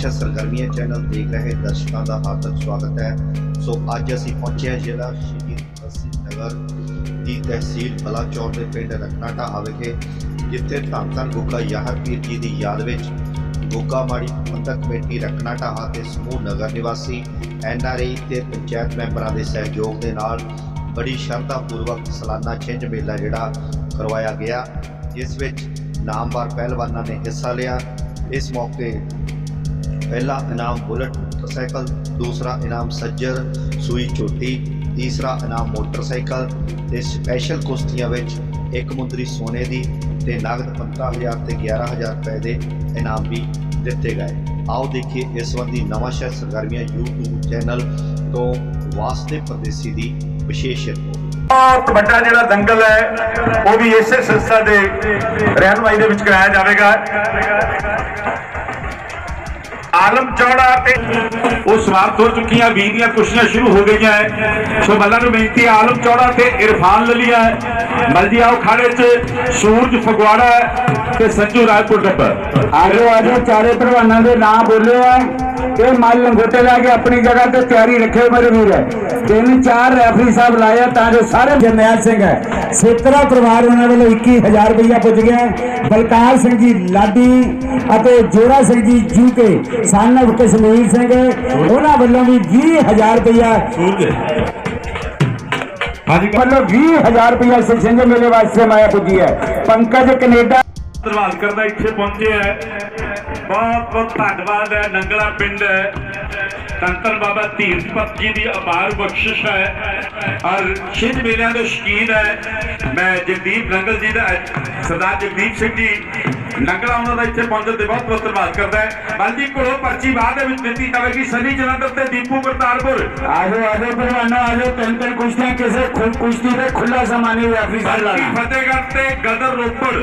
ਨਵਾਂ ਸਰਗਰਮੀਆਂ ਚੈਨਲ ਦੇਖ ਰਹੇ ਦਰਸ਼ਕਾਂ ਦਾ ਹਾਰਦਿਕ ਸਵਾਗਤ ਹੈ। ਸੋ ਅੱਜ ਅਸੀਂ ਪਹੁੰਚੇ ਹਾਂ ਜ਼ਿਲ੍ਹਾ ਸ਼ਹੀਦ ਭਗਤ ਨਗਰ ਦੀ ਤਹਿਸੀਲ ਬਲਾਚੌਰ ਦੇ ਪਿੰਡ ਰਖਨਾਟਾ ਵਿਖੇ, ਜਿੱਥੇ ਧੰਨ ਧੰਨ ਗੁੱਗਾ ਯਾਹਰ ਪੀਰ ਜੀ ਦੀ ਯਾਦ ਵਿੱਚ ਗੁੱਗਾ ਮਾੜੀ ਪ੍ਰਬੰਧਕ ਕਮੇਟੀ ਰਖਨਾਟਾ ਅਤੇ ਸਮੂਹ ਨਗਰ ਨਿਵਾਸੀ ਐਨਆਰਆਈ ਤੇ ਪੰਚਾਇਤ ਮੈਂਬਰਾਂ ਦੇ ਸਹਿਯੋਗ ਦੇ ਨਾਲ ਬੜੀ ਸ਼ਰਧਾ ਪੂਰਵਕ ਸਾਲਾਨਾ ਛਿੰਝ ਮੇਲਾ ਜਿਹੜਾ ਕਰਵਾਇਆ ਗਿਆ, ਜਿਸ ਵਿੱਚ ਨਾਮਵਰ ਪਹਿਲਵਾਨਾਂ ਨੇ ਹਿੱਸਾ ਲਿਆ। ਇਸ ਮੌਕੇ ਪਹਿਲਾ ਇਨਾਮ ਬੁਲਟ, ਮੋਟਰਸਾਈਕਲ, ਦੂਸਰਾ ਇਨਾਮ ਸੱਜਰ, ਸੂਈ ਚੋਟੀ ਤੀਸਰਾ ਇਨਾਮ ਮੋਟਰਸਾਈਕਲ ਤੇ ਸਪੈਸ਼ਲ ਕੁਸ਼ਤੀਆਂ ਵਿੱਚ ਇੱਕ ਮੁੰਦਰੀ ਸੋਨੇ ਦੀ ਤੇ ਨਗਦ 15000 ਤੇ 11000 ਰੁਪਏ ਦੇ ਇਨਾਮ ਵੀ ਦਿੱਤੇ ਗਏ। ਆਓ ਦੇਖੀਏ ਇਸ ਸੰਬੰਧੀ ਨਵਾਂ ਸ਼ਹਿਰ ਸਰਗਰਮੀਆਂ YouTube ਚੈਨਲ ਤੋਂ ਵਾਸਤੇ ਪਰਦੇਸੀ ਦੀ ਵਿਸ਼ੇਸ਼ ਰਿਪੋਰਟ। ਬਹੁਤ ਵੱਡਾ ਜਿਹੜਾ ਦੰਗਲ ਹੈ, ਉਹ ਵੀ ਇਸੇ ਸੰਸਥਾ ਦੇ ਰਹਿਨਮਾਈ ਦੇ ਵਿੱਚ ਕਰਾਇਆ ਜਾਵੇਗਾ। ਆਲਮ ਚੌੜਾ ਤੇ ਉਹ ਸਮਾਪਤ ਹੋ ਚੁੱਕੀਆਂ ਵੀ ਦੀਆਂ ਕੁਸ਼ੀਆਂ ਸ਼ੁਰੂ ਹੋ ਗਈਆਂ ਹੈ ਸੋ ਮੱਲਾ ਨੂੰ ਬੇਨਤੀ ਆਲਮ ਚੌੜਾ ਤੇ ਇਰਫਾਨ ਲਲੀਆ ਮਲਜੀ ਆਓ ਖਾੜੇ 'ਚ, ਸੂਰਜ ਫਗਵਾੜਾ ਤੇ ਸੰਜੂ ਰਾਜਪੁਰ ਡੱਬਾ ਆਜੋ ਆਜੋ, ਚਾਰੇ ਪ੍ਰਵਾਨਾਂ ਦੇ ਨਾਂ ਬੋਲੇ ਆ ਇਹ ਮੱਲ ਲੰਗੋਟੇ ਲਾ ਕੇ ਆਪਣੀ ਜਗ੍ਹਾ ਤੇ ਤਿਆਰੀ ਰੱਖੇ ਮੇਰੇ ਵੀਰ। ਤਿੰਨ ਚਾਰ ਰੈਫਰੀ ਸਾਹਿਬ ਲਾਇਆ ਤਾਂ ਜੋ ਸਾਰੇ ਜਰਨੈਲ ਸਿੰਘ ਹੈ। ਸੇਤਰਾ ਪਰਿਵਾਰ ਉਹਨਾਂ ਵੱਲੋਂ 21000 ਰੁਪਇਆ ਪੁੱਜ ਗਿਆ। ਬਲਕਾਰ ਸਿੰਘ ਜੀ ਲਾਡੀ ਅਤੇ ਜੋਰਾ ਸਿੰਘ ਜੀ ਜੂਕੇ ਸਾਨਵ ਕਸ਼ਮੀਰ ਸਿੰਘ। ਉਹਨਾਂ ਵੱਲੋਂ ਵੀ 20000 ਰੁਪਇਆ ਹਾਂਜੀ। ਵੱਲੋਂ 20000 ਰੁਪਇਆ ਸਿੰਘ ਮੇਲੇ ਵਾਸਤੇ ਮਾਇਆ ਪੁੱਜੀ ਹੈ। ਪੰਕਜ ਕੈਨੇਡਾ ਧੰਨਵਾਦ ਕਰਦਾ ਇੱਥੇ ਪਹੁੰਚੇ ਹੈ ਬਹੁਤ ਬਹੁਤ ਧੰਨਵਾਦ ਹੈ ਨੰਗਲਾ ਪਿੰਡ। ਹੈ ਤੰਤਨ ਬਾਬਾ ਧੀਰਜਪਤ ਜੀ ਦੀ ਅਪਾਰ ਬਖਸ਼ਿਸ਼ ਹੈ। ਔਰ ਛਿੰਝ ਮੇਲਿਆਂ ਦੇ ਸ਼ਕੀਨ ਹੈ। ਮੈਂ ਜਗਦੀਪ ਨੰਗਲ ਜੀ ਦਾ ਸਰਦਾਰ ਜਗਦੀਪ ਸਿੰਘ ਜੀ ਨੰਗਲਾ ਉਹਨਾਂ ਦਾ ਇੱਥੇ ਪਹੁੰਚਣ ਤੇ ਬਹੁਤ ਬਹੁਤ ਧੰਨਵਾਦ ਕਰਦਾ ਹੈ। ਬਲਜੀ ਕੋਲੋਂ ਪਰਚੀ ਬਾਅਦ ਦੇ ਵਿੱਚ ਦਿੱਤੀ ਜਾਵੇਗੀ ਸਨੀ ਜਲੰਧਰ ਤੇ ਦੀਪੂ ਕਰਤਾਰਪੁਰ। ਆਜੋ ਆਜੋ ਪਹਿਲਵਾਨੋ ਆਜੋ ਤਿੰਨ ਤਿੰਨ ਕੁਸ਼ਤੀਆਂ ਕਿਸੇ ਖੁ- ਕੁਸ਼ਤੀ ਦੇ ਖੁੱਲਾ ਸਮਾਨੀ ਰੈਫਰੀ ਸਾਹਿਬ ਬਲਜੀ ਲਾਣਾ। ਫਤਿਹਗੜ੍ਹ ਤੇ ਗਦਰ ਰੋਪੜ।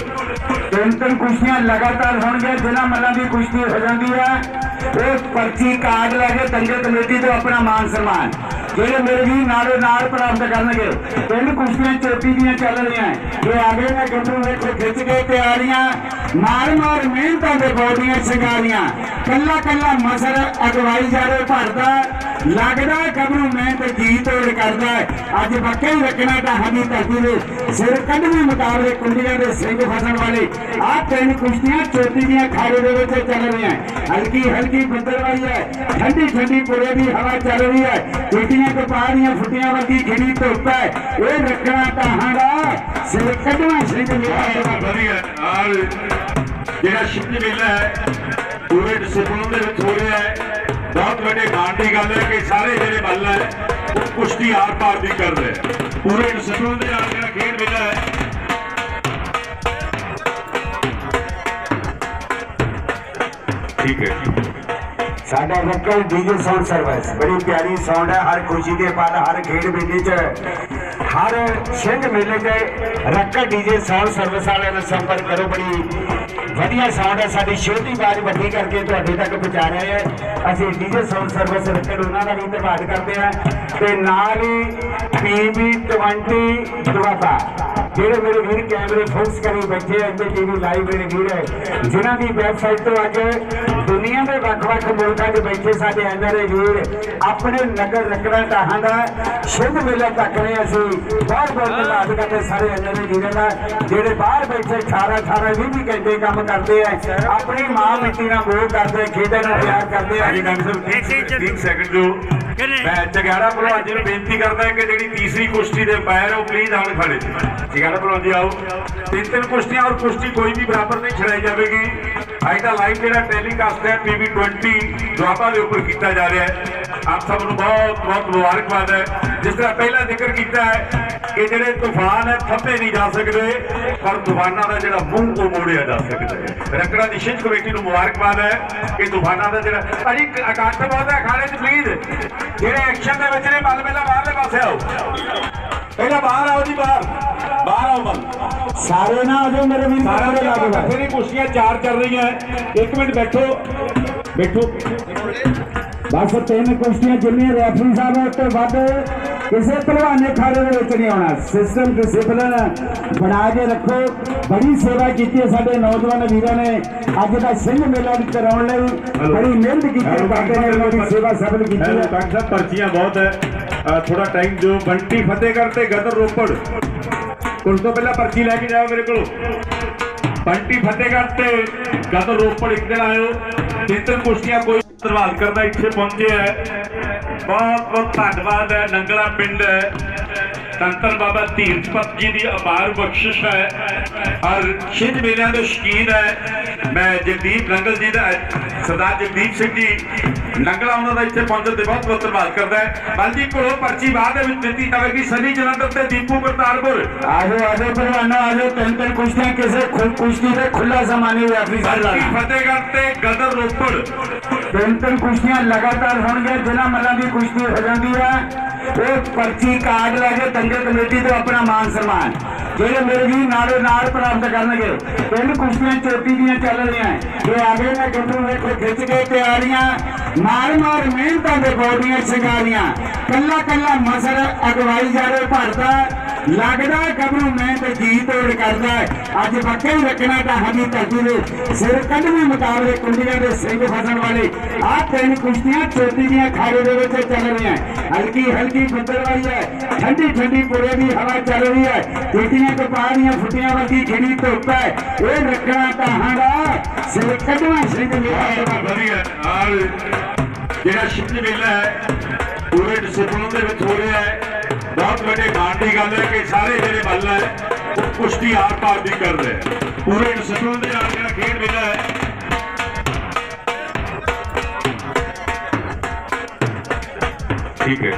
ਤਿੰਨ ਤਿੰਨ ਕੁਸ਼ਤੀਆਂ ਲਗਾਤਾਰ ਹੋਣਗੀਆਂ ਜਿਨ੍ਹਾਂ ਮੱਲਾਂ ਦੀ ਕੁਸ਼ਤੀ ਹੋ ਜਾਂਦੀ ਹੈ। ਉਹ ਪਰਚੀ ਕਾਰਡ ਲੈ ਕੇ ਦੰਗਲ ਕਮੇਟੀ ਤੋਂ ਆਪਣਾ ਮਾਨ ਸਨਮਾਨ। ਜਿਹੜੇ ਮੇਰੇ ਵੀ ਨਾਲੇ ਨਾਲ ਪ੍ਰਾਪਤ ਕਰਨਗੇ, ਤਿੰਨ ਕੁਸ਼ਤੀਆਂ ਚੋਟੀ ਦੀਆਂ ਚੱਲ ਰਹੀਆਂ ਇਹ ਆਗੇ ਨੇ ਗੱਭਰੂ ਵੇਖੋ ਖਿੱਚ ਕੇ ਤਿਆਰੀਆਂ, ਮਾਰ ਮਾਰ ਮਿਹਨਤਾਂ ਦੇ ਬੋਡੀਆਂ ਸ਼ਿੰਗਾਰੀਆਂ ਕੱਲਾ ਕੱਲਾ ਮਸਰ ਅਗਵਾਈ ਜਾਰੇ ਭਰਦਾ, ਲੱਗਦਾ ਗੱਭਰੂ ਮਿਹਨਤ ਜੀ ਤੋੜ ਕਰਦਾ ਅੱਜ ਬੱਕੇ ਹੀ ਰੱਖਣਾ ਢਾਹਾਂ ਦੀ ਧਰਤੀ ਦੇ ਸਿਰ ਕੱਢਵੇਂ ਮੁਕਾਬਲੇ ਕੁੰਡੀਆਂ ਦੇ ਸਿੰਘ ਫਸਣ ਵਾਲੇ ਆਹ ਤਿੰਨ ਕੁਸ਼ਤੀਆਂ ਚੋਟੀ ਦੀਆਂ ਖਾੜੇ ਦੇ ਵਿੱਚ ਚੱਲ ਰਹੀਆਂ ਹਲਕੀ ਹਲਕੀ ਬੱਦਲਵਾਈ ਹੈ ਠੰਡੀ ਠੰਡੀ ਪੁਰੇ ਦੀ ਹਵਾ ਚੱਲ ਰਹੀ ਹੈ ਚੋਟੀਆਂ ਕਪਾਹ ਦੀਆਂ ਫੁੱਟੀਆਂ ਵਰਗੀ ਖਿੜੀ ਧੁੱਪ ਹੈ ਇਹ ਰੱਖਣਾ ਦਾ ਸਿਰ ਕੱਢਵਾਂ ਸਿੰਘ ਮੇਰਾ ਵਧੀਆ ਔਰ ਜਿਹੜਾ ਸ਼ਿਵ ਮੇਲਾ ਹੈ ਪੂਰੇ ਡਿਸਪਲਿਨ ਦੇ ਵਿੱਚ ਹੋ ਰਿਹਾ ਹੈ। ਬਹੁਤ ਵੱਡੇ ਮਾਣ ਦੀ ਗੱਲ ਹੈ ਕਿ ਸਾਰੇ ਜਿਹੜੇ ਬੱਲ ਹੈ ਉਹ ਕੁਸ਼ਤੀ ਆਰ ਪਾਰ ਦੀ ਕਰ ਰਹੇ ਪੂਰੇ ਡਿਸਪਲਿਨ ਦੇ ਨਾਲ ਜਿਹੜਾ ਖੇਡ ਮੇਲਾ ਹੈ। ਠੀਕ ਹੈ ਸਾਡਾ ਰੱਕਲ ਡੀਜੇ ਸਾਊਂਡ ਸਰਵਿਸ ਬੜੀ ਪਿਆਰੀ ਸਾਊਂਡ ਹੈ, ਹਰ ਖੁਸ਼ੀ ਦੇ ਪਲ, ਹਰ ਖੇਡ ਮੇਲੇ 'ਚ। ਹਰ ਛਿੰਝ ਮੇਲੇ 'ਚ ਰੱਕਲ ਡੀਜੇ ਸਾਊਂਡ ਸਰਵਿਸ ਵਾਲਿਆਂ ਨਾਲ ਸੰਪਰਕ ਕਰੋ ਬੜੀ ਵਧੀਆ ਸਾਊਂਡ ਹੈ। ਸਾਡੀ ਛੋਟੀ ਆਵਾਜ਼ ਵੱਡੀ ਕਰਕੇ ਤੁਹਾਡੇ ਤੱਕ ਪਹੁੰਚਾ ਰਹੇ ਹਾਂ। ਅਸੀਂ ਡੀਜੇ ਸਾਊਂਡ ਸਰਵਿਸ ਰੱਕਲ ਉਹਨਾਂ ਦਾ ਵੀ ਧੰਨਵਾਦ ਕਰਦੇ ਹਾਂ। ਤੇ ਨਾਲ ਹੀ ਪੀਬੀ 20 ਦੁਆਬਾ। ਜਿਹੜੇ ਮੇਰੇ ਵੀਰ ਕੈਮਰੇ ਫੋਕਸ ਕਰੀ ਬੈਠੇ ਐ ਤੇ ਟੀਵੀ ਲਾਈਵ ਮੇਰੇ ਵੀਰ ਹੈ ਜਿਨ੍ਹਾਂ ਦੀ ਵੈਬਸਾਈਟ ਤੋਂ ਅੱਜ ਦੁਨੀਆ ਦੇ ਵੱਖ-ਵੱਖ ਮੁਲਕਾਂ 'ਚ ਬੈਠੇ ਸਾਡੇ ਐਨਆਰਏ ਵੀਰ ਆਪਣੇ ਨਗਰ ਰੱਖਣਾ ਢਾਹਾਂ ਦਾ ਸ਼ੁਭ ਮੇਲਾ ਤੱਕ ਰਹੇ ਅਸੀਂ। ਬਹੁਤ ਬਹੁਤ ਧੰਨਵਾਦ ਕਰਦੇ ਸਾਰੇ ਐਨਆਰਏ ਵੀਰਾਂ ਦਾ ਜਿਹੜੇ ਬਾਹਰ ਬੈਠੇ 18 18 20 20 ਘੰਟੇ ਕੰਮ ਕਰਦੇ ਆ ਆਪਣੀ ਮਾਂ ਮਿੱਟੀ ਨਾਲ ਮੋਹ ਕਰਦੇ ਖੇਡਾਂ ਨੂੰ ਪਿਆਰ ਕਰਦੇ ਆ। ਹਾਂਜੀ ਡਾਕਟਰ ਸਾਹਿਬ 30 ਸੈਕਿੰਡ ਜੋ ਮੈਂ ਜਗਾੜਾ ਭਲਵਾਨ ਜੀ ਨੂੰ ਬੇਨਤੀ ਕਰਦਾ ਕਿ ਜਿਹੜੀ ਤੀਸਰੀ ਕੁਸ਼ਤੀ ਦੇ ਪੈਰ ਉਹ ਪਲੀਜ਼ ਆਉਣ ਖੜੇ। ਜਗਾੜਾ ਭਲਵਾਨ ਆਓ। ਤਿੰਨ ਤਿੰਨ ਕੁਸ਼ਤੀਆਂ ਔਰ ਕੁਸ਼ਤੀ ਕੋਈ ਵੀ ਬਰਾਬਰ ਨਹੀਂ ਛੜਾਈ ਜਾਵੇਗੀ। ਅੱਜ ਦਾ ਲਾਈਵ ਜਿਹੜਾ ਟੈਲੀਕਾਸਟ ਹੈ ਪੀਵੀ 20 ਦੁਆਬਾ ਦੇ ਉੱਪਰ ਕੀਤਾ ਜਾ ਰਿਹਾ ਹੈ। ਆਪ ਸਭ ਨੂੰ ਬਹੁਤ ਬਹੁਤ ਮੁਬਾਰਕਬਾਦ ਹੈ। ਜਿਸ ਤਰ੍ਹਾਂ ਪਹਿਲਾਂ ਜ਼ਿਕਰ ਕੀਤਾ ਹੈ ਕਿ ਜਿਹੜੇ ਤੂਫਾਨ ਹੈ, ਥੱਪੇ ਨਹੀਂ ਜਾ ਸਕਦੇ, ਪਰ ਤੂਫਾਨਾਂ ਦਾ ਜਿਹੜਾ ਮੂੰਹ, ਉਹ ਮੋੜਿਆ ਜਾ ਸਕਦਾ ਹੈ। ਰਕੜਾ ਦੀ ਸ਼ਿੰਜ ਕਮੇਟੀ ਨੂੰ ਮੁਬਾਰਕਬਾਦ ਹੈ ਕਿ ਤੂਫਾਨਾਂ ਦਾ ਜਿਹੜਾ ਭਾਜੀ ਇਕੱਠ ਬਹੁਤ ਹੈ, ਖਾਣੇ 'ਚ ਪਲੀਜ਼ ਜਿਹੜੇ ਐਕਸ਼ਨ ਦੇ ਵਿੱਚ ਨੇ ਮੱਲ ਪਹਿਲਾਂ ਬਾਹਰਲੇ ਪਾਸੇ ਆਓ। ਪਹਿਲਾਂ ਬਾਹਰ ਆਓ ਜੀ, ਬਾਹਰ। ਸਾਰੇ ਨਾ ਆਜੋ ਮੇਰੇ ਵੀਰ ਸਾਰਾ ਸਾਰੇ ਲੱਗ ਬੈਠੇ ਨੇ ਕੁਰਸੀਆਂ ਚਾਰ ਚੱਲ ਰਹੀਆਂ। ਇੱਕ ਮਿੰਟ ਬੈਠੋ। ਬੈਠੋ। ਬਸ ਤਿੰਨ ਕੁਸ਼ਤੀਆਂ ਜਿੰਨੇ ਰੈਫਰੀ ਸਾਹਿਬ ਉਸ ਤੋਂ ਵੱਧ ਕਿਸੇ ਪਹਿਲਵਾਨ ਖਾੜੇ ਦੇ ਵਿੱਚ ਨਹੀਂ ਆਉਣਾ। ਸਿਸਟਮ ਡਿਸਪਲਿਨ ਬਣਾ ਕੇ ਰੱਖੋ। ਬੜੀ ਸੇਵਾ ਕੀਤੀ ਹੈ ਸਾਡੇ ਨੌਜਵਾਨ ਵੀਰਾਂ ਨੇ। ਅੱਜ ਦਾ ਸਿੰਘ ਮੇਲਾ ਵੀ ਕਰਾਉਣ ਲਈ ਬੜੀ ਮਿਹਨਤ ਕੀਤੀ ਹੈ। ਬਾਬੇ ਨੇ ਉਹਨਾਂ ਦੀ ਸੇਵਾ ਸਫਲ ਕੀਤੀ ਹੈ। ਡਾਕਟਰ ਸਾਹਿਬ ਪਰਚੀਆਂ ਬਹੁਤ ਹੈ। ਥੋੜਾ ਟਾਈਮ ਦਿਓ। ਬੰਟੀ ਫਤਿਹਗੜ੍ਹ ਤੇ ਗਦਰ ਰੋਪੜ। ਉਸ ਤੋਂ ਪਹਿਲਾਂ ਪਰਚੀ ਲੈ ਕੇ ਜਾਓ ਮੇਰੇ ਕੋਲ। ਬੰਟੀ ਫਤਿਹਗੜ੍ਹ ਤੇ ਗਦਰ ਰੋਪੜ ਇੱਕ ਦਿਨ ਆਇਓ ਤਿੰਨ ਤਿੰਨ ਕੁਸ਼ਤੀਆਂ ਕੋਈ ਧੰਨਵਾਦ ਕਰਦਾ, ਇੱਥੇ ਪਹੁੰਚੇ ਹੈ। ਬਹੁਤ ਬਹੁਤ ਧੰਨਵਾਦ ਹੈ, ਨੰਗਲਾ ਪਿੰਡ ਹੈ। ਸੰਤਨ ਬਾਬਾ ਧੀਰਜਪਤ ਜੀ ਦੀ ਅਪਾਰ ਬਖਸ਼ਿਸ਼ ਹੈ ਔਰ ਛਿੰਝ ਮੇਲਿਆਂ ਦੇ ਸ਼ੌਕੀਨ ਹੈ ਮੈਂ ਜਗਦੀਪ ਨੰਗਲ ਜੀ ਦਾ ਸਰਦਾਰ ਜਗਦੀਪ ਸਿੰਘ ਜੀ ਨੰਗਲਾ ਉਹਨਾਂ ਦਾ ਇੱਥੇ ਪਹੁੰਚਣ ਤੇ ਬਹੁਤ ਬਹੁਤ ਧੰਨਵਾਦ ਕਰਦਾ ਹੈ ਬਲਜੀ ਕੋਲੋਂ ਪਰਚੀ ਬਾਅਦ ਦੇ ਵਿੱਚ ਦਿੱਤੀ ਜਾਵੇਗੀ ਸਨੀ ਜਲੰਧਰ ਤੇ ਦੀਪੂ ਕਰਤਾਰਪੁਰ ਆਜੋ ਆਜੋ ਪਹਿਲਵਾਨੋ ਆਜੋ ਤਿੰਨ ਤਿੰਨ ਕੁਸ਼ਤੀਆਂ ਕਿਸੇ ਖੁ- ਕੁਸ਼ਤੀ ਤੇ ਖੁੱਲਾ ਸਮਾਨੀ ਰੈਫਰੀ ਸਾਹਿਬ ਬੰਟੀ ਲਾਣਾ ਫਤਿਹਗੜ੍ਹ ਤੇ ਗਦਰ ਰੋਪੜ ਤਿੰਨ ਤਿੰਨ ਕੁਸ਼ਤੀਆਂ ਲਗਾਤਾਰ ਹੋਣਗੀਆਂ ਜਿਨ੍ਹਾਂ ਮੱਲਾਂ ਦੀ ਕੁਸ਼ਤੀ ਹੋ ਜਾਂਦੀ ਹੈ ਉਹ ਪਰਚੀ ਕਾਰਡ ਲੈ ਕੇ ਦੰਗੇ ਕਮੇਟੀ ਤੋਂ ਆਪਣਾ ਮਾਨ ਸਨਮਾਨ। ਜਿਹੜੇ ਮੇਰੇ ਵੀ ਨਾਲੇ ਨਾਲ ਪ੍ਰਾਪਤ ਕਰਨਗੇ, ਪਿੰਡ ਕੁਸ਼ਤੀਆਂ ਚੋਟੀ ਦੀਆਂ ਚੱਲਣੀਆਂ ਰਹੀਆਂ ਇਹ ਆਗੇ ਮੈਂ ਗੱਭਰੂ ਵੇਖੋ ਖਿੱਚ ਕੇ ਤਿਆਰੀਆਂ, ਮਾਰ ਮਾਰ ਮਿਹਨਤਾਂ ਦੇ ਬੋਡੀਆਂ ਸ਼ਿੰਗਾਰੀਆਂ। ਕੱਲਾ ਕੱਲਾ ਮਸਰ ਅਗਵਾਈ ਜਾਵੇ ਭਰਦਾ ਲੱਗਦਾ ਕੰਮ ਮੈਂ ਤੇ ਜੀ ਤੋੜ ਕਰਦਾ ਅੱਜ ਬੱਕੇ ਰੱਖਣਾ ਤਾਂ ਦੀ ਧਰਤੀ ਦੇ ਸਿਰ ਕੱਢਵੇਂ ਮੁਕਾਬਲੇ ਕੁੰਡੀਆਂ ਦੇ ਸਿੰਘ ਫਸਣ ਵਾਲੇ ਆਹ ਤਿੰਨ ਕੁਸ਼ਤੀਆਂ ਚੋਟੀ ਦੀਆਂ ਖਾੜੇ ਦੇ ਵਿੱਚ ਚੱਲ ਰਹੀਆਂ ਹਲਕੀ ਹਲਕੀ ਬੱਦਲ ਵਾਲੀ ਹੈ। ਠੰਡੀ ਠੰਡੀ ਪੁਰੇ ਦੀ ਹਵਾ ਚੱਲ ਰਹੀ ਹੈ। ਟੀਟੀਆਂ ਦੀਆਂ ਫੁੱਟੀਆਂ ਵਰਗੀ ਖਿੜੀ ਧੁੱਪ ਹੈ। ਇਹ ਰੱਖਣਾ ਤਾਂ ਦਾ ਸਿਰ ਕੱਢਣਾ ਸਿੰਘ ਮੇਰਾ ਵਧੀਆ ਔਰ ਜਿਹੜਾ ਸ਼ਿੰਝ ਮੇਲਾ ਹੈ, ਪੂਰੇ ਡਿਸਪਲਿਨ ਦੇ ਵਿੱਚ ਹੋ ਰਿਹਾ ਹੈ। ਬਹੁਤ ਵੱਡੇ ਮਾਣ ਦੀ ਗੱਲ ਹੈ ਕਿ ਸਾਰੇ ਜਿਹੜੇ ਬੱਲ ਹੈ, ਉਹ ਕੁਸ਼ਤੀ ਆਰ ਪਾਰ ਦੀ ਕਰ ਰਹੇ ਪੂਰੇ ਡਿਸਪਲਿਨ ਦੇ ਨਾਲ ਜਿਹੜਾ ਖੇਡ ਮੇਲਾ ਹੈ। ਠੀਕ ਹੈ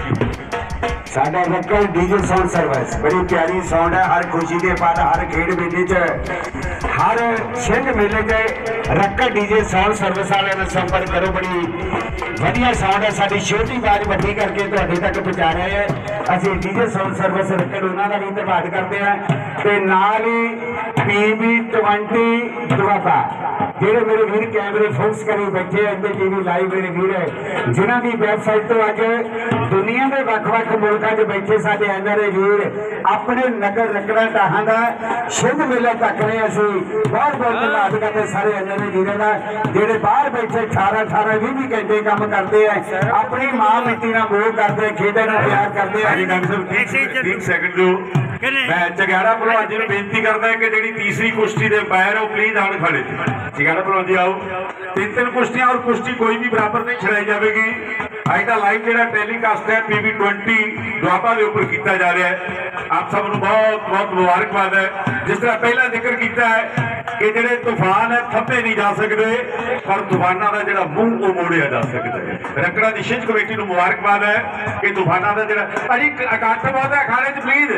ਸਾਡਾ ਵਕਲ ਡੀਜੇ ਸਾਊਂਡ ਸਰਵਿਸ ਬੜੀ ਪਿਆਰੀ ਸਾਊਂਡ ਹੈ, ਹਰ ਖੁਸ਼ੀ ਦੇ ਪਲ ਹਰ ਖੇਡ ਮੇਲੇ 'ਚ, ਹਰ ਸਿੰਘ ਮੇਲੇ 'ਚ ਰੱਕੜ ਡੀਜੇ ਸਾਊਂਡ ਸਰਵਿਸ ਵਾਲਿਆਂ ਨਾਲ ਸੰਪਰਕ ਕਰੋ ਬੜੀ ਵਧੀਆ ਸਾਊਂਡ ਹੈ। ਸਾਡੀ ਛੋਟੀ ਆਵਾਜ਼ ਵੱਡੀ ਕਰਕੇ ਤੁਹਾਡੇ ਤੱਕ ਪਹੁੰਚਾ ਰਹੇ ਹੈ। ਅਸੀਂ ਡੀਜੇ ਸਾਊਂਡ ਸਰਵਿਸ ਰੱਕੜ ਉਹਨਾਂ ਦਾ ਵੀ ਧੰਨਵਾਦ ਕਰਦੇ ਹਾਂ ਤੇ ਨਾਲ ਹੀ ਪੀਬੀ 20 ਦੁਆਬਾ। ਜਿਹੜੇ ਮੇਰੇ ਵੀਰ ਕੈਮਰੇ ਫੋਕਸ ਕਰੀ ਬੈਠੇ ਐ ਤੇ ਟੀਵੀ ਲਾਈਵ ਮੇਰੇ ਵੀਰ ਹੈ ਜਿਨ੍ਹਾਂ ਦੀ ਵੈਬਸਾਈਟ ਤੋਂ ਅੱਜ ਦੁਨੀਆ ਦੇ ਵੱਖ-ਵੱਖ ਮੁਲਕਾਂ 'ਚ ਬੈਠੇ ਸਾਡੇ ਐਨਆਰਏ ਵੀਰ ਆਪਣੇ ਨਗਰ ਰਕੜਾ ਟਾਹਾਂ ਦਾ ਸ਼ੁਭ ਮੇਲਾ ਤੱਕ ਰਹੇ ਅਸੀਂ। ਬਹੁਤ ਬਹੁਤ ਧੰਨਵਾਦ ਕਰਦੇ ਸਾਰੇ ਐਨਆਰਏ ਵੀਰਾਂ ਦਾ ਜਿਹੜੇ ਬਾਹਰ ਬੈਠੇ 18 18 20 20 ਘੰਟੇ ਕੰਮ ਕਰਦੇ ਆ ਆਪਣੀ ਮਾਂ ਮਿੱਟੀ ਨਾਲ ਮੋਹ ਕਰਦੇ ਖੇਡਾਂ ਨੂੰ ਪਿਆਰ ਕਰਦੇ ਆ। ਹਾਂਜੀ ਡਾਕਟਰ ਸਾਹਿਬ ਇੱਕ ਸੈਕਿੰਡ ਦਿਓ ਮੈਂ ਜਗਿਆੜਾ ਭਲਵਾਨ ਜੀ ਨੂੰ ਬੇਨਤੀ ਕਰਦਾ ਕਿ ਜਿਹੜੀ ਤੀਸਰੀ ਕੁਸ਼ਤੀ ਦੇ ਅੰਪਾਇਰ ਉਹ ਪਲੀਜ਼ ਆਉਣ ਖੜੇ। ਜਗਿਆੜਾ ਭਲਵਾਨ ਜੀ ਆਓ। ਤਿੰਨ ਤਿੰਨ ਕੁਸ਼ਤੀਆਂ ਔਰ ਕੁਸ਼ਤੀ ਕੋਈ ਵੀ ਬਰਾਬਰ ਨਹੀਂ ਛੜਾਈ ਜਾਵੇਗੀ। ਅੱਜ ਦਾ ਲਾਈਵ ਜਿਹੜਾ ਟੈਲੀਕਾਸਟ ਹੈ ਪੀਵੀ 20 ਦੁਆਬਾ ਦੇ ਉੱਪਰ ਕੀਤਾ ਜਾ ਰਿਹਾ ਹੈ। ਆਪ ਸਭ ਨੂੰ ਬਹੁਤ ਬਹੁਤ ਮੁਬਾਰਕਬਾਦ ਹੈ। ਜਿਸ ਤਰ੍ਹਾਂ ਪਹਿਲਾਂ ਜ਼ਿਕਰ ਕੀਤਾ ਹੈ ਕਿ ਜਿਹੜੇ ਤੂਫਾਨ ਹੈ ਥੱਪੇ ਨਹੀਂ ਜਾ ਸਕਦੇ ਪਰ ਤੂਫਾਨਾਂ ਦਾ ਜਿਹੜਾ ਮੂੰਹ ਉਹ ਮੋੜਿਆ ਜਾ ਸਕਦਾ ਹੈ। ਰਕੜਾ ਦੀ ਸ਼ਿੰਜ ਕਮੇਟੀ ਨੂੰ ਮੁਬਾਰਕਬਾਦ ਹੈ ਕਿ ਤੂਫਾਨਾਂ ਦਾ ਜਿਹੜਾ ਭਾਜੀ ਇਕੱਠ ਬਹੁਤ ਹੈ ਖਾਣੇ 'ਚ ਪਲੀਜ਼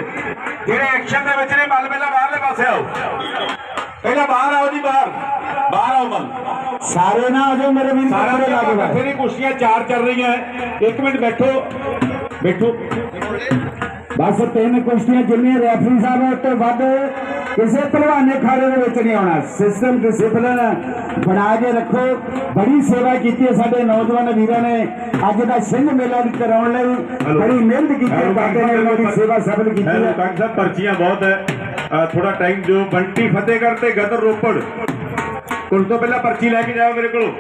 ਜਿਹੜੇ ਐਕਸ਼ਨ ਦੇ ਵਿੱਚ ਨੇ ਮੱਲ ਪਹਿਲਾਂ ਬਾਹਰਲੇ ਪਾਸੇ ਆਓ। ਪਹਿਲਾਂ ਬਾਹਰ ਆਓ ਜੀ ਬਾਹਰ। ਬਾਹਰ ਆਓ ਮੱਲ। ਸਾਰੇ ਨਾ ਆਜੋ ਮੇਰੇ ਵੀਰ ਸਾਰਾ ਲੱਗ ਬੈਠੇ ਨੇ ਕੁਰਸੀਆਂ ਚਾਰ ਚੱਲ ਰਹੀਆਂ। ਇੱਕ ਮਿੰਟ ਬੈਠੋ। ਬੈਠੋ। ਬਸ ਤਿੰਨ ਕੁਸ਼ਤੀਆਂ ਜਿੰਨੇ ਰੈਫਰੀ ਸਾਹਿਬ ਤੋਂ ਵੱਧ ਕਿਸੇ ਪਹਿਲਵਾਨ ਨੇ ਖਾੜੇ ਦੇ ਵਿੱਚ ਨਹੀਂ ਆਉਣਾ। ਸਿਸਟਮ ਡਿਸਪਲਿਨ ਬਣਾ ਕੇ ਰੱਖੋ। ਬੜੀ ਸੇਵਾ ਕੀਤੀ ਹੈ ਸਾਡੇ ਨੌਜਵਾਨ ਵੀਰਾਂ ਨੇ। ਅੱਜ ਦਾ ਸਿੰਘ ਮੇਲਾ ਵੀ ਕਰਾਉਣ ਲਈ ਬੜੀ ਮਿਹਨਤ ਕੀਤੀ ਹੈ ਬਾਬੇ ਨੇ ਉਹਨਾਂ ਦੀ ਸੇਵਾ ਸਫਲ ਕੀਤੀ ਹੈ। ਡਾਕਟਰ ਸਾਹਿਬ ਪਰਚੀਆਂ ਬਹੁਤ ਹੈ। ਥੋੜਾ ਟਾਈਮ ਦਿਓ। ਬੰਟੀ ਫਤਿਹਗੜ੍ਹ ਤੇ ਗਦਰ ਰੋਪੜ। ਉਸ ਤੋਂ ਪਹਿਲਾਂ ਪਰਚੀ ਲੈ ਕੇ ਜਾਓ ਮੇਰੇ ਕੋਲ।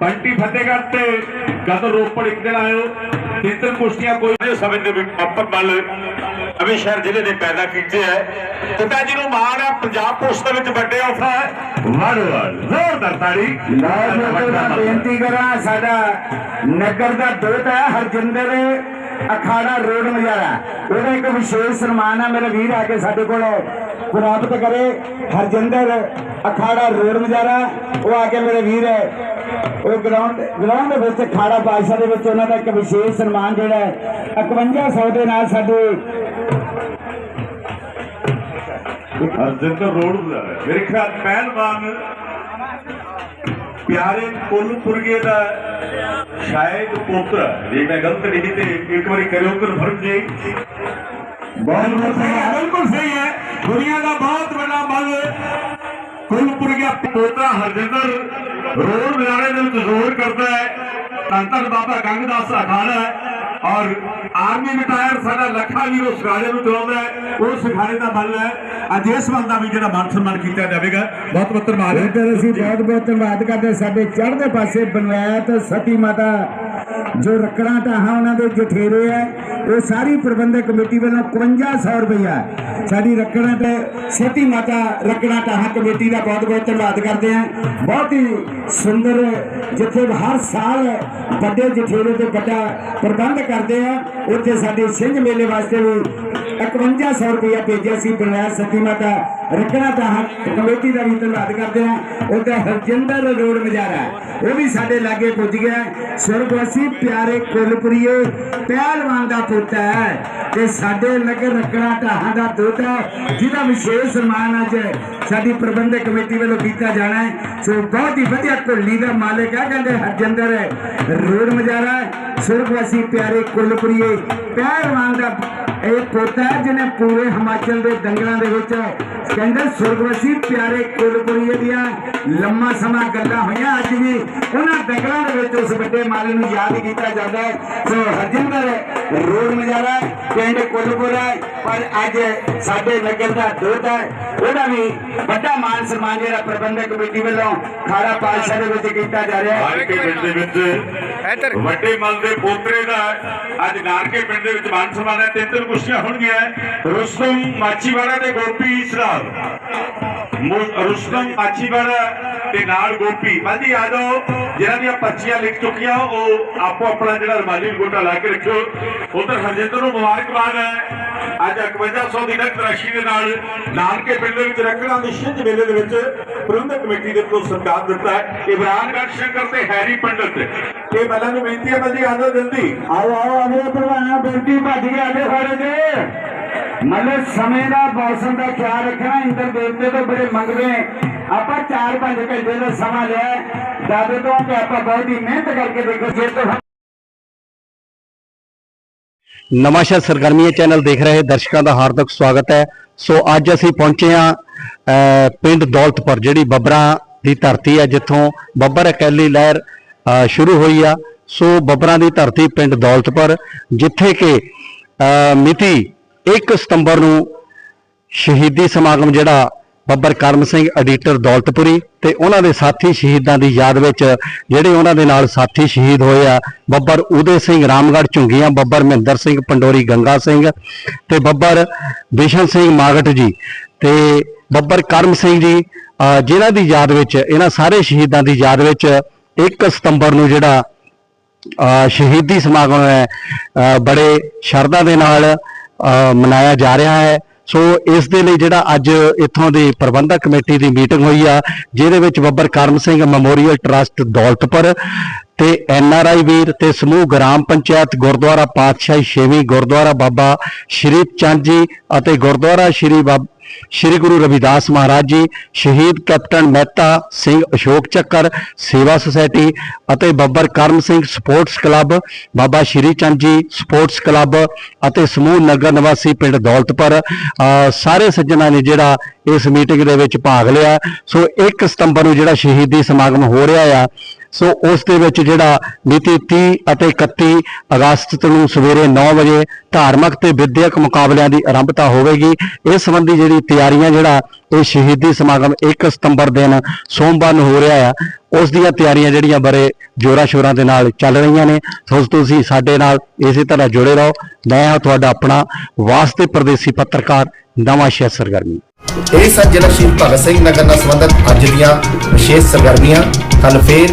ਬੰਟੀ ਫਤਿਹਗੜ੍ਹ ਤੇ ਗਦਰ ਰੋਪੜ ਇੱਕ ਦਿਨ ਆਇਓ। ਤਿੰਨ ਕੁਸ਼ਤੀਆਂ ਕੋਈ ਸਮੇਂ ਦੇ ਵਿੱਚ ਆਪਰ ਬਲ ਅਵੇ ਸ਼ਹਿਰ ਜ਼ਿਲ੍ਹੇ ਨੇ ਪੈਦਾ ਕੀਤੇ ਹੈ ਪਿਤਾ ਜੀ ਨੂੰ ਮਾਣ ਹੈ ਪੰਜਾਬ ਪੁਲਿਸ ਦੇ ਵਿੱਚ ਵੱਡੇ ਆਫਰ ਹੈ ਵੜ ਵੜ ਜ਼ੋਰਦਾਰ ਤਾੜੀ। ਲਾਜ ਮੈਂ ਬੇਨਤੀ ਕਰਾਂ ਸਾਡਾ ਨਗਰ ਦਾ ਦੋਤ ਹੈ ਹਰਜਿੰਦਰ। ਅਖਾੜਾ ਰੋਡ ਮਜਾਰਾ ਉਹਦਾ ਇੱਕ ਵਿਸ਼ੇਸ਼ ਸਨਮਾਨ ਹੈ ਮੇਰੇ ਵੀਰ ਆ ਕੇ ਸਾਡੇ ਕੋਲ ਪ੍ਰਾਪਤ ਕਰੇ। ਹਰਜਿੰਦਰ ਅਖਾੜਾ ਰੋਡ ਮਜਾਰਾ ਉਹ ਆ ਕੇ ਮੇਰੇ ਵੀਰ ਉਹ ਗਰਾਊਂਡ ਗਰਾਊਂਡ ਦੇ ਵਿੱਚ ਖਾੜਾ ਬਾਦਸ਼ਾਹ ਦੇ ਵਿੱਚ ਉਹਨਾਂ ਦਾ ਇੱਕ ਵਿਸ਼ੇਸ਼ ਸਨਮਾਨ ਜਿਹੜਾ 5100 ਦੇ ਨਾਲ ਸਾਡੇ ਹਰਜਿੰਦਰ ਰੋਡ ਦਾ ਮੇਰੇ ਖਿਆਲ ਪਹਿਲਵਾਨ ਪਿਆਰੇ ਕੋਲਪੁਰਗੇ ਦਾ ਸ਼ਾਇਦ ਪੁੱਤਰ, ਜੇ ਮੈਂ ਗਲਤ ਨਹੀਂ ਤੇ ਇੱਕ ਵਾਰੀ ਕਰਿਓ ਕਨਫਰਮ ਜੀ ਬਹੁਤ ਬਹੁਤ ਸਹੀ ਹੈ ਬਿਲਕੁਲ ਸਹੀ ਹੈ। ਦੁਨੀਆ ਦਾ ਬਹੁਤ ਵੱਡਾ ਮਲ ਕੋਲਪੁਰਗਾ ਪੋਤਰਾ ਹਰਜਿੰਦਰ। ਰੋਡ ਮਿਲਾਣੇ ਦੇ ਵਿੱਚ ਜ਼ੋਰ ਕਰਦਾ ਹੈ। ਧੰਨ ਧੰਨ ਬਾਬਾ ਗੰਗਦਾਸ ਅਖਾੜਾ ਹੈ। ਔਰ ਆਰਮੀ ਰਿਟਾਇਰ ਸਾਡਾ ਲੱਖਾ ਵੀ ਉਸ ਰਾਜੇ ਨੂੰ ਚਲਾਉਂਦਾ ਹੈ। ਉਹ ਸਿਖਾਣੇ ਦਾ ਬਲ ਹੈ। ਅੱਜ ਇਸ ਬਲ ਦਾ ਵੀ ਜਿਹੜਾ ਮਾਨ ਸਨਮਾਨ ਕੀਤਾ ਜਾਵੇਗਾ। ਬਹੁਤ ਬਹੁਤ ਧੰਨਵਾਦ। ਅਸੀਂ ਬਹੁਤ ਬਹੁਤ ਧੰਨਵਾਦ ਕਰਦੇ ਸਾਡੇ ਚੜ੍ਹਦੇ ਪਾਸੇ ਬਨਵੈਤ ਸਤੀ ਮਾਤਾ ਜੋ ਰੱਕੜਾਂ ਢਾਹਾਂ ਉਹਨਾਂ ਦੇ ਜਠੇਰੇ ਹੈ ਉਹ ਸਾਰੀ ਪ੍ਰਬੰਧਕ ਕਮੇਟੀ ਵੱਲੋਂ 5100 ਰੁਪਇਆ ਸਾਡੀ ਰੱਕੜਾਂ ਤੇ ਸਤੀ ਮਾਤਾ ਰੱਕੜਾਂ ਢਾਹਾਂ ਕਮੇਟੀ ਦਾ ਬਹੁਤ ਬਹੁਤ ਧੰਨਵਾਦ ਕਰਦੇ ਹਾਂ। ਬਹੁਤ ਹੀ ਸੁੰਦਰ ਜਿੱਥੇ ਹਰ ਸਾਲ ਵੱਡੇ ਜਠੇਰੇ ਤੇ ਵੱਡਾ ਪ੍ਰਬੰਧ ਕਰਦੇ ਆ ਉੱਥੇ ਸਾਡੇ ਸਿੰਘ ਮੇਲੇ ਵਾਸਤੇ ਵੀ 5100 ਰੁਪਇਆ ਭੇਜਿਆ ਸੀ। ਬਨਵੈਤ ਸਤੀ ਮਾਤਾ ਰੱਖਣਾ ਤਾਂ ਕਮੇਟੀ ਦਾ ਵੀ ਧੰਨਵਾਦ ਕਰਦੇ ਆ ਉਹਦਾ ਹਰਜਿੰਦਰ ਰੋਡ ਮਜਾਰਾ ਉਹ ਵੀ ਸਾਡੇ ਲਾਗੇ ਪੁੱਜ ਗਿਆ ਸੁਰਗਵਾਸੀ ਪਿਆਰੇ ਕੁਲਪੁਰੀਏ ਪਹਿਲਵਾਨ ਦਾ ਪੁੱਤ ਹੈ। ਤੇ ਸਾਡੇ ਨਗਰ ਰੱਖਣਾ ਢਾਹਾਂ ਦਾ ਦੁੱਧ ਹੈ। ਜਿਹਦਾ ਵਿਸ਼ੇਸ਼ ਸਨਮਾਨ ਅੱਜ ਸਾਡੀ ਪ੍ਰਬੰਧਕ ਕਮੇਟੀ ਵੱਲੋਂ ਕੀਤਾ ਜਾਣਾ ਹੈ। ਸੋ ਬਹੁਤ ਹੀ ਵਧੀਆ ਕੁੱਲੀ ਦਾ ਮਾਲਕ ਹੈ, ਕਹਿੰਦੇ ਹਰਜਿੰਦਰ ਰੋਡ ਮਜਾਰਾ ਸੁਰਗਵਾਸੀ ਪਿਆਰੇ ਕੁਲਪੁਰੀਏ ਪਹਿਲਵਾਨ ਦਾ ਇਹ ਪੋਤਾ ਜਿਹਨੇ ਪੂਰੇ ਹਿਮਾਚਲ ਦੇ ਦੰਗਲਾਂ ਦੇ ਵਿੱਚ ਕਹਿੰਦੇ ਸੁਰਗਵਾਸੀ ਪਿਆਰੇ ਕੁਲਪੁਰੀਏ ਦੀਆਂ ਲੰਮਾ ਸਮਾਂ ਗੱਲਾਂ ਹੋਈਆਂ। ਅੱਜ ਵੀ ਉਹਨਾਂ ਦੰਗਲਾਂ ਦੇ ਵਿੱਚ ਉਸ ਵੱਡੇ ਮਾਲੇ ਨੂੰ ਯਾਦ ਕੀਤਾ ਜਾਂਦਾ ਹੈ। ਸੋ ਹਰਜਿੰਦਰ ਰੋਡ ਮਜਾਰਾ ਪਿੰਡ ਕੁਲਪੁਰ ਹੈ, ਪਰ ਅੱਜ ਸਾਡੇ ਨਗਰ ਦਾ ਦੁੱਧ ਹੈ। ਉਹਦਾ ਵੀ ਵੱਡਾ ਮਾਨ ਸਨਮਾਨ ਜਿਹੜਾ ਪ੍ਰਬੰਧਕ ਕਮੇਟੀ ਵੱਲੋਂ ਖਾਰਾ ਪਾਤਸ਼ਾਹ ਦੇ ਵਿੱਚ ਕੀਤਾ ਜਾ ਰਿਹਾ ਹੈ। ਪਿੰਡ ਦੇ ਵਿੱਚ ਵੱਡੇ ਮਲ ਦੇ ਪੋਤਰੇ ਦਾ ਅੱਜ ਨਾਨਕੇ ਪਿੰਡ ਦੇ ਵਿੱਚ ਮਾਨ ਸਨਮਾਨ ਹੈ ਤਿੰਨ ਤਿੰਨ ਕੁਸ਼ਤੀਆਂ ਹੋਣਗੀਆਂ। ਰੁਸਤਮ ਮਾਚੀਵਾੜਾ ਤੇ ਗੋਪੀ ਸ਼ਰਾਬ ਮੁ- ਰੁਸਤਮ ਮਾਚੀਵਾੜਾ ਤੇ ਨਾਲ ਗੋਪੀ। ਬਾਜੀ, ਆ ਜਾਓ। ਜਿਹਨਾਂ ਦੀਆਂ ਪਰਚੀਆਂ ਲਿਖ ਚੁੱਕੀਆਂ, ਉਹ ਆਪੋ ਆਪਣਾ ਜਿਹੜਾ ਰਮਾਲੀ ਗੋਟਾ ਲਾ ਕੇ ਰੱਖਿਓ। ਉਧਰ ਹਰਜਿੰਦਰ ਨੂੰ ਮੁਬਾਰਕਬਾਦ ਹੈ। ਅੱਜ 5100 ਦੀ ਨਕਦ ਰਾਸ਼ੀ ਦੇ ਨਾਲ ਨਾਨਕੇ ਪਿੰਡ ਦੇ ਵਿੱਚ ਰੱਖਣਾ ਦੇ ਛਿੰਝ ਮੇਲੇ ਦੇ ਵਿੱਚ ਪ੍ਰਬੰਧਕ ਕਮੇਟੀ ਦੇ ਵੱਲੋਂ ਸਰਕਾਰ ਦਿੱਤਾ ਹੈ। ਇਬਰਾਨਗੜ੍ਹ ਸ਼ੰਕਰ ਤੇ ਹੈਰੀ ਪੰਡਤ। ਇਹ ਮੱਲਾਂ ਨੂੰ ਬੇਨਤੀ ਹੈ ਬਾਜੀ ਆ ਜਾਓ ਜਲਦੀ। ਆਓ ਆਓ ਅਗਲੇ ਪ੍ਰਵਾਨਾ ਬੇਟੀ ਭੱਜ ਗਿਆ ਅੱਗੇ ਸਾਡੇ ਤੇ। ਮਤਲਬ ਸਮੇਂ ਦਾ, ਮੌਸਮ ਦਾ ਖਿਆਲ ਰੱਖਣਾ, ਇੰਦਰ ਦੇਵਤੇ ਤੋਂ ਬੜੇ ਮੰਗਦੇ ਆਪਾਂ 4-5 ਘੰਟੇ ਦਾ ਸਮਾਂ ਲਿਆ ਦਾਦੇ ਤੋਂ ਕਿ ਆਪਾਂ ਬਹੁਤ ਹੀ ਮਿਹਨਤ ਕਰਕੇ ਦੇਖੋ, ਜੇ ਤੋਂ ਨਵਾਂਸ਼ਹਿਰ ਸਰਗਰਮੀਆਂ ਚੈਨਲ ਦੇਖ ਰਹੇ ਦਰਸ਼ਕਾਂ ਦਾ ਹਾਰਦਿਕ ਸਵਾਗਤ ਹੈ। ਸੋ ਅੱਜ ਅਸੀਂ ਪਹੁੰਚੇ ਹਾਂ ਪਿੰਡ ਦੌਲਤਪੁਰ, ਜਿਹੜੀ ਬੱਬਰਾਂ ਦੀ ਧਰਤੀ ਹੈ, ਜਿੱਥੋਂ ਬੱਬਰ ਅਕੈਲੀ ਲਹਿਰ ਸ਼ੁਰੂ ਹੋਈ ਆ। ਸੋ ਬੱਬਰਾਂ ਦੀ ਧਰਤੀ ਪਿੰਡ ਦੌਲਤਪੁਰ, ਜਿੱਥੇ ਕਿ ਮਿਤੀ 1 ਸਤੰਬਰ ਨੂੰ ਸ਼ਹੀਦੀ ਸਮਾਗਮ ਜਿਹੜਾ ਬੱਬਰ ਕਰਮ ਸਿੰਘ, ਐਡੀਟਰ ਦੌਲਤਪੁਰੀ ਤੇ ਉਹਨਾਂ ਦੇ ਸਾਥੀ ਸ਼ਹੀਦਾਂ ਦੀ ਯਾਦ ਵਿੱਚ ਜਿਹੜੇ ਉਹਨਾਂ ਦੇ ਨਾਲ ਸਾਥੀ ਸ਼ਹੀਦ ਹੋਏ ਆ, ਬੱਬਰ ਉਦੇ ਸਿੰਘ ਰਾਮਗੜ੍ਹ ਝੁੰਗੀਆਂ, ਬੱਬਰ ਮਹਿੰਦਰ ਸਿੰਘ ਪੰਡੋਰੀ, ਗੰਗਾ ਸਿੰਘ ਤੇ ਬੱਬਰ ਬਿਸ਼ਨ ਸਿੰਘ ਮਾਗਟ ਜੀ ਤੇ ਬੱਬਰ ਕਰਮ ਸਿੰਘ ਜੀ ਅਹ ਜਿਨ੍ਹਾਂ ਦੀ ਯਾਦ ਵਿੱਚ, ਇਹਨਾਂ ਸਾਰੇ ਸ਼ਹੀਦਾਂ ਦੀ ਯਾਦ ਵਿੱਚ 1 ਸਤੰਬਰ ਨੂੰ ਜਿਹੜਾ ਸ਼ਹੀਦੀ ਸਮਾਗਮ ਹੈ ਬੜੇ ਸ਼ਰਧਾ ਦੇ ਨਾਲ ਮਨਾਇਆ ਜਾ ਰਿਹਾ ਹੈ। ਸੋ ਇਸ ਦੇ ਲਈ ਜਿਹੜਾ ਅੱਜ ਇੱਥੋਂ ਦੀ ਪ੍ਰਬੰਧਕ ਕਮੇਟੀ ਦੀ ਮੀਟਿੰਗ ਹੋਈ ਆ, ਜਿਹਦੇ ਵਿੱਚ ਬੱਬਰ ਕਰਮ ਸਿੰਘ ਮੈਮੋਰੀਅਲ ਟਰਸਟ ਦੌਲਤਪੁਰ ਤੇ ਐਨ ਆਰ ਆਈ ਵੀਰ ਤੇ ਸਮੂਹ ਗ੍ਰਾਮ ਪੰਚਾਇਤ ਗੁਰਦੁਆਰਾ ਪਾਤਸ਼ਾਹੀ ਛੇਵੀਂ ਗੁਰਦੁਆਰਾ ਬਾਬਾ ਸ਼੍ਰੀ ਚੰਦ ਜੀ ਅਤੇ ਗੁਰਦੁਆਰਾ ਸ਼੍ਰੀ ਬਾਬ ਸ਼੍ਰੀ ਗੁਰੂ ਰਵਿਦਾਸ ਮਹਾਰਾਜ ਜੀ, ਸ਼ਹੀਦ ਕੈਪਟਨ ਮਹਿਤਾ ਸਿੰਘ ਅਸ਼ੋਕ ਚੱਕਰ, ਸੇਵਾ ਸੁਸਾਇਟੀ ਅਤੇ Babbar Karam Singh sports club, Baba Shri Chand ji sports club ਅਤੇ ਸਮੂਹ ਨਗਰ ਨਿਵਾਸੀ ਪਿੰਡ ਦੌਲਤਪੁਰ ਅਹ ਸਾਰੇ ਸੱਜਣਾਂ ਨੇ ਜਿਹੜਾ ਇਸ ਮੀਟਿੰਗ ਦੇ ਵਿੱਚ ਭਾਗ ਲਿਆ। ਸੋ 1 ਸਤੰਬਰ ਨੂੰ ਜਿਹੜਾ ਸ਼ਹੀਦੀ ਸਮਾਗਮ ਹੋ ਰਿਹਾ ਆ ਸੋ ਉਸ ਦੇ ਵਿੱਚ ਜਿਹੜਾ ਮਿਤੀ 30 ਅਤੇ 31 ਅਗਸਤ ਨੂੰ ਸਵੇਰੇ 9 ਵਜੇ ਧਾਰਮਿਕ ਤੇ ਵਿਦਿਅਕ ਮੁਕਾਬਲਿਆਂ ਦੀ ਆਰੰਭਤਾ ਹੋਵੇਗੀ। ਇਸ ਸੰਬੰਧੀ ਜਿਹੜੀ ਤਿਆਰੀਆਂ ਜਿਹੜਾ ਇਹ ਸ਼ਹੀਦੀ ਸਮਾਗਮ 1 ਸਤੰਬਰ ਦਿਨ ਸੋਮਵਾਰ ਨੂੰ ਹੋ ਰਿਹਾ ਆ, ਉਸ ਦੀਆਂ ਤਿਆਰੀਆਂ ਜਿਹੜੀਆਂ ਬੜੇ ਜੋਰਾਂ ਸ਼ੋਰਾਂ ਦੇ ਨਾਲ ਚੱਲ ਰਹੀਆਂ ਨੇ। ਸੋ ਤੁਸੀਂ ਸਾਡੇ ਨਾਲ ਇਸੇ ਤਰ੍ਹਾਂ ਜੁੜੇ ਰਹੋ। ਮੈਂ ਹਾਂ ਤੁਹਾਡਾ ਆਪਣਾ ਵਾਸਤੇ ਪ੍ਰਦੇਸੀ ਪੱਤਰਕਾਰ ਨਵਾਂ ਸ਼ਹਿਰ ਸਰਗਰਮੀ। ਇਹ ਸਨ ਜ਼ਿਲ੍ਹਾ ਸ਼ਹੀਦ ਭਗਤ ਸਿੰਘ ਨਗਰ ਨਾਲ ਸੰਬੰਧਿਤ ਅੱਜ ਦੀਆਂ ਵਿਸ਼ੇਸ਼ ਸਰਗਰਮੀਆਂ। ਕੱਲ ਫੇਰ